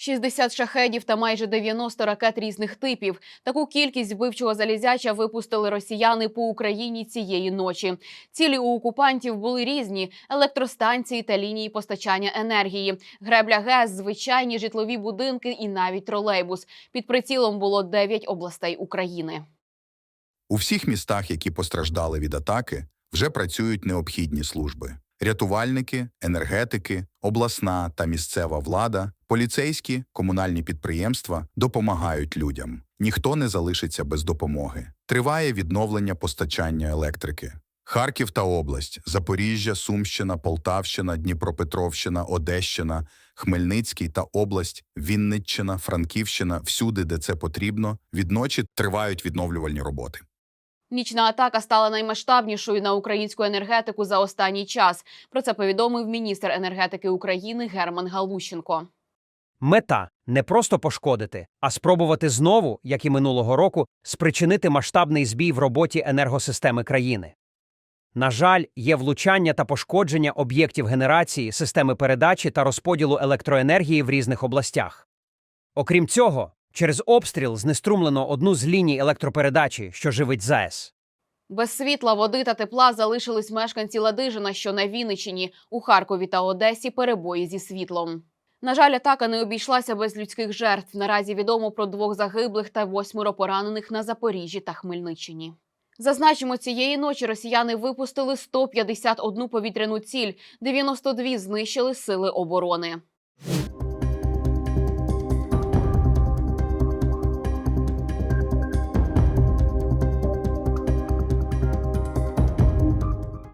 60 шахедів та майже 90 ракет різних типів. Таку кількість вбивчого залізяча випустили росіяни по Україні цієї ночі. Цілі у окупантів були різні: електростанції та лінії постачання енергії, гребля ГЕС, звичайні житлові будинки і навіть тролейбус. Під прицілом було 9 областей України. У всіх містах, які постраждали від атаки, вже працюють необхідні служби: рятувальники, енергетики, обласна та місцева влада, поліцейські, комунальні підприємства допомагають людям. Ніхто не залишиться без допомоги. Триває відновлення постачання електрики. Харків та область, Запоріжжя, Сумщина, Полтавщина, Дніпропетровщина, Одещина, Хмельницький та область, Вінниччина, Франківщина, всюди, де це потрібно, відночі тривають відновлювальні роботи. Нічна атака стала наймасштабнішою на українську енергетику за останній час. Про це повідомив міністр енергетики України Герман Галущенко. Мета не просто пошкодити, а спробувати знову, як і минулого року, спричинити масштабний збій в роботі енергосистеми країни. На жаль, є влучання та пошкодження об'єктів генерації, системи передачі та розподілу електроенергії в різних областях. Окрім цього, через обстріл знеструмлено одну з ліній електропередачі, що живить ЗАЕС. Без світла, води та тепла залишились мешканці Ладижина, що на Вінниччині, у Харкові та Одесі перебої зі світлом. На жаль, атака не обійшлася без людських жертв. Наразі відомо про двох загиблих та восьмеро поранених на Запоріжжі та Хмельниччині. Зазначимо, цієї ночі росіяни випустили 151 повітряну ціль, 92 знищили сили оборони.